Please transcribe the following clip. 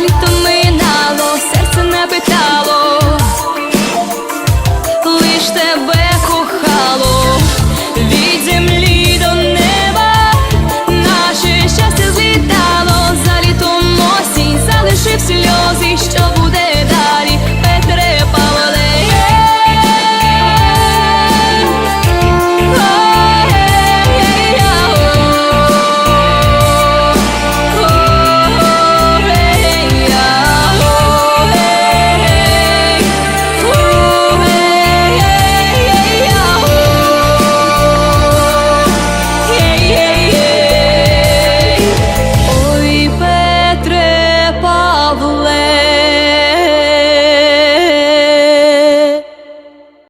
як літо минало, серце напитало, лиш тебе.